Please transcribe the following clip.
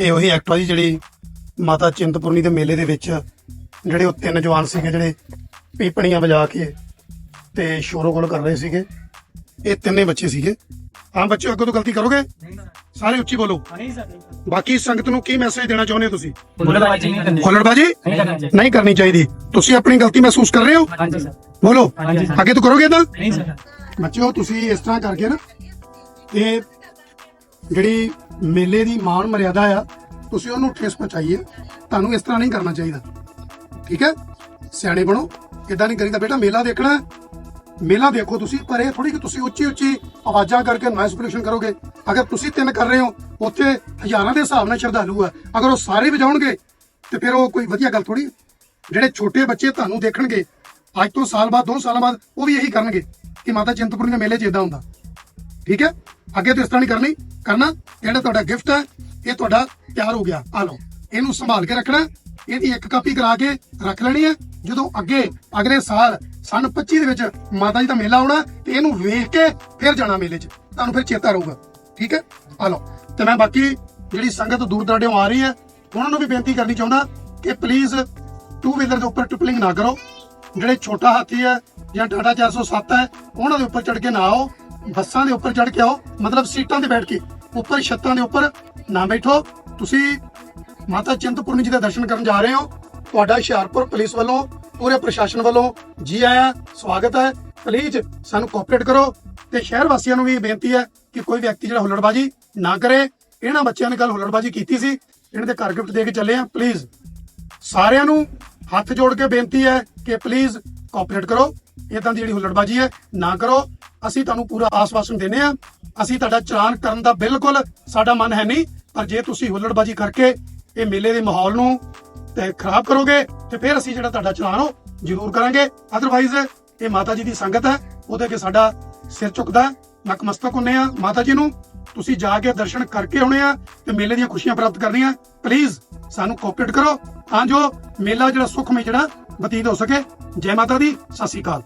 ਇਹ ਉਹੀ ਐਕਟ ਆ ਜੀ ਜਿਹੜੀ ਮਾਤਾ ਚਿੰਤਪੁਰਨੀ ਦੇ ਮੇਲੇ ਦੇ ਵਿੱਚ ਜਿਹੜੇ ਉਹ ਤਿੰਨ ਜਵਾਨ ਸੀਗੇ ਜਿਹੜੇ ਪੀਪਣੀਆਂ ਵਜਾ ਕੇ ਤੇ ਸ਼ੋਰੋ ਗੋਲ ਕਰ ਰਹੇ ਸੀਗੇ। ਇਹ ਤਿੰਨੇ ਬੱਚੇ ਸੀਗੇ। ਹਾਂ ਬੱਚੇ ਅੱਗੋਂ ਤੋਂ ਗਲਤੀ ਕਰੋਗੇ? ਸਾਰੇ। ਉੱਚੀ ਬੋਲੋ। ਬਾਕੀ ਸੰਗਤ ਨੂੰ ਕੀ ਮੈਸੇਜ ਦੇਣਾ ਚਾਹੁੰਦੇ ਹੋ ਤੁਸੀਂ? ਹੁਲੜਬਾਜ਼ੀ ਨਹੀਂ ਕਰਨੀ। ਹੁੱਲੜਬਾਜੀ ਨਹੀਂ ਕਰਨੀ ਚਾਹੀਦੀ। ਨਹੀਂ ਕਰਨੀ ਚਾਹੀਦੀ। ਤੁਸੀਂ ਆਪਣੀ ਗਲਤੀ ਮਹਿਸੂਸ ਕਰ ਰਹੇ ਹੋ? ਹਾਂਜੀ ਸਰ। ਬੋਲੋ। ਅੱਗੇ ਤੋਂ ਕਰੋਗੇ ਤਾਂ? ਨਹੀਂ ਸਰ। ਬੱਚਿਓ ਤੁਸੀਂ ਇਸ ਤਰ੍ਹਾਂ ਕਰਕੇ ਨਾ ਇਹ ਜਿਹੜੀ ਮੇਲੇ ਦੀ ਮਾਣ ਮਰਿਆਦਾ ਆ, ਤੁਸੀਂ ਉਹਨੂੰ ਠੇਸ ਪਹੁੰਚਾਈਏ। ਤੁਹਾਨੂੰ ਇਸ ਤਰ੍ਹਾਂ ਨਹੀਂ ਕਰਨਾ ਚਾਹੀਦਾ। ਠੀਕ ਹੈ? ਸਿਆਣੇ ਬਣੋ। ਕਿੱਦਾਂ ਨਹੀਂ ਕਰੀਦਾ? ਬੇਟਾ, ਮੇਲਾ ਦੇਖਣਾ ਮੇਲਾ ਦੇਖੋ ਤੁਸੀਂ, ਪਰ ਇਹ ਥੋੜੀ ਕਿ ਤੁਸੀਂ ਉੱਚੀ ਉੱਚੀ ਆਵਾਜ਼ਾਂ ਕਰਕੇ ਨੋਇਸ ਪੋਲੂਸ਼ਨ ਕਰੋਗੇ। ਅਗਰ ਤੁਸੀਂ ਤਿੰਨ ਕਰ ਰਹੇ ਹੋ, ਉੱਥੇ ਹਜ਼ਾਰਾਂ ਦੇ ਹਿਸਾਬ ਨਾਲ ਸ਼ਰਧਾਲੂ ਆ। ਅਗਰ ਉਹ ਸਾਰੇ ਵਜਾਉਣਗੇ, ਤੇ ਫਿਰ ਉਹ ਕੋਈ ਵਧੀਆ ਗੱਲ ਥੋੜੀ ਜਿਹੜੇ ਛੋਟੇ ਬੱਚੇ ਤੁਹਾਨੂੰ ਦੇਖਣਗੇ, ਅੱਜ ਤੋਂ ਸਾਲ ਬਾਅਦ 2 ਸਾਲਾਂ ਬਾਅਦ, ਉਹ ਵੀ ਇਹੀ ਕਰਨਗੇ ਕਿ ਮਾਤਾ ਚਿੰਤਪੁਰਨੀ ਦੇ ਮੇਲੇ 'ਚ ਇਦਾਂ ਹੁੰਦਾ। ਠੀਕ ਹੈ? ਅੱਗੇ ਤੋਂ ਇਸ ਤਰ੍ਹਾਂ ਨਹੀਂ ਕਰਨੀ। ਕਰਨਾ, ਜਿਹੜਾ ਤੁਹਾਡਾ ਗਿਫਟ ਹੈ, ਇਹ ਤੁਹਾਡਾ ਤਿਆਰ ਹੋ ਗਿਆ। ਆ ਲਓ, ਇਹਨੂੰ ਸੰਭਾਲ ਕੇ ਰੱਖਣਾ। ਇਹਦੀ ਇੱਕ ਕਾਪੀ ਕਰਾ ਕੇ ਰੱਖ ਲੈਣੀ ਹੈ। ਜਦੋਂ ਅੱਗੇ ਅਗਲੇ ਸਾਲ ਸਨ 25 ਦੇ ਵਿੱਚ ਮਾਤਾ ਜੀ ਦਾ ਮੇਲਾ ਆਉਣਾ, ਤੇ ਇਹਨੂੰ ਵੇਖ ਕੇ ਫਿਰ ਜਾਣਾ ਮੇਲੇ 'ਚ। ਤੁਹਾਨੂੰ ਫਿਰ ਚੇਤਾ ਰਹੂਗਾ। ਠੀਕ ਹੈ? ਆ ਲਓ, ਤੇ ਮੈਂ ਬਾਕੀ ਜਿਹੜੀ ਸੰਗਤ ਦੂਰ ਦਰਾਡਿਓਂ ਆ ਰਹੀ ਹੈ, ਉਹਨਾਂ ਨੂੰ ਵੀ ਬੇਨਤੀ ਕਰਨੀ ਚਾਹੁੰਦਾ ਕਿ ਪਲੀਜ਼ ਟੂ ਵੀਲਰ ਦੇ ਉੱਪਰ ਟ੍ਰਿਪਲਿੰਗ ਨਾ ਕਰੋ। ਜਿਹੜੇ ਛੋਟਾ ਹਾਥੀ ਹੈ ਜਾਂ ਟਾਟਾ 407 ਹੈ, ਉਹਨਾਂ ਦੇ ਉੱਪਰ ਚੜ ਕੇ ਨਾ ਆਓ। ਬੱਸਾਂ ਦੇ ਉੱਪਰ ਚੜ ਕੇ ਆਓ, ਮਤਲਬ ਸੀਟਾਂ ਤੇ ਬੈਠ ਕੇ, ਉੱਪਰ ਛੱਤਾਂ ਦੇ ਉੱਪਰ ਨਾ ਬੈਠੋ। ਤੁਸੀਂ ਮਾਤਾ ਚਿੰਤਪੁਰਨੀ ਜੀ ਦੇ ਦਰਸ਼ਨ ਕਰਨ ਜਾ ਰਹੇ ਹੋ। ਤੁਹਾਡਾ ਹੁਸ਼ਿਆਰਪੁਰ ਪੁਲਿਸ ਵੱਲੋਂ, ਪੂਰੇ ਪ੍ਰਸ਼ਾਸਨ ਵੱਲੋਂ ਜੀ ਆਇਆਂ ਸਵਾਗਤ ਹੈ। ਪਲੀਜ਼ ਸਾਨੂੰ ਕੋਆਪਰੇਟ ਕਰੋ ਤੇ ਸ਼ਹਿਰ ਵਾਸੀਆਂ ਨੂੰ ਵੀ ਬੇਨਤੀ ਹੈ ਕਿ ਕੋਈ ਵਿਅਕਤੀ ਜਿਹੜਾ ਹੁੱਲੜਬਾਜੀ ਨਾ ਕਰੇ। ਇਹਨਾਂ ਬੱਚਿਆਂ ਨੇ ਕੱਲ ਹੁੱਲੜਬਾਜੀ ਕੀਤੀ ਸੀ। ਇਹਨਾਂ ਦੇ ਘਰ ਗਿਫਟ ਦੇ ਕੇ ਚੱਲੇ ਆ ਪਲੀਜ਼ ਸਾਰਿਆਂ ਨੂੰ ਹੱਥ ਜੋੜ ਕੇ ਬੇਨਤੀ ਹੈ ਕਿ ਪਲੀਜ਼ ਕੋਆਪਰੇਟ ਕਰੋ। ਇਦਾਂ ਦੀ ਜਿਹੜੀ ਹੁੱਲੜਬਾਜੀ ਹੈ, ਨਾ ਕਰੋ। ਅਸੀਂ ਤੁਹਾਨੂੰ ਪੂਰਾ ਆਸਵਾਸਨ ਦਿੰਦੇ ਆ ਅਸੀਂ ਤੁਹਾਡਾ ਚਲਾਨ ਕਰਨ ਦਾ ਬਿਲਕੁਲ ਸਾਡਾ ਮਨ ਹੈ ਨਹੀਂ, ਪਰ ਜੇ ਤੁਸੀਂ ਹੁੱਲੜਬਾਜੀ ਕਰਕੇ ਇਹ ਮੇਲੇ ਦੇ ਮਾਹੌਲ ਨੂੰ ਤੇ ਖਰਾਬ ਕਰੋਗੇ, ਤੇ ਫਿਰ ਅਸੀਂ ਜਿਹੜਾ ਤੁਹਾਡਾ ਚਲਾਨ ਉਹ ਜ਼ਰੂਰ ਕਰਾਂਗੇ। ਅਦਰਵਾਈਜ਼ ਇਹ ਮਾਤਾ ਜੀ ਦੀ ਸੰਗਤ ਹੈ, ਉਹਦੇ ਕੇ ਸਾਡਾ ਸਿਰ ਝੁਕਦਾ ਨਕਮਸਤਕ ਨਤਮਸਤਕ ਹੁੰਨੇ ਆ ਮਾਤਾ ਜੀ ਨੂੰ। ਤੁਸੀਂ ਜਾ ਕੇ ਦਰਸ਼ਨ ਕਰਕੇ ਆਉਣੇ ਆ ਤੇ ਮੇਲੇ ਦੀਆਂ ਖੁਸ਼ੀਆਂ ਪ੍ਰਾਪਤ ਕਰਨੀਆਂ। ਪਲੀਜ਼ ਸਾਨੂੰ ਕੋਆਪਰੇਟ ਕਰੋ ਤਾਂ ਜੋ ਮੇਲਾ ਜਿਹੜਾ ਸੁਖਮਈ ਜਿਹੜਾ ਬਤੀਤ ਹੋ ਸਕੇ। ਜੈ ਮਾਤਾ ਦੀ, ਸਤਿ ਸ਼੍ਰੀ ਅਕਾਲ।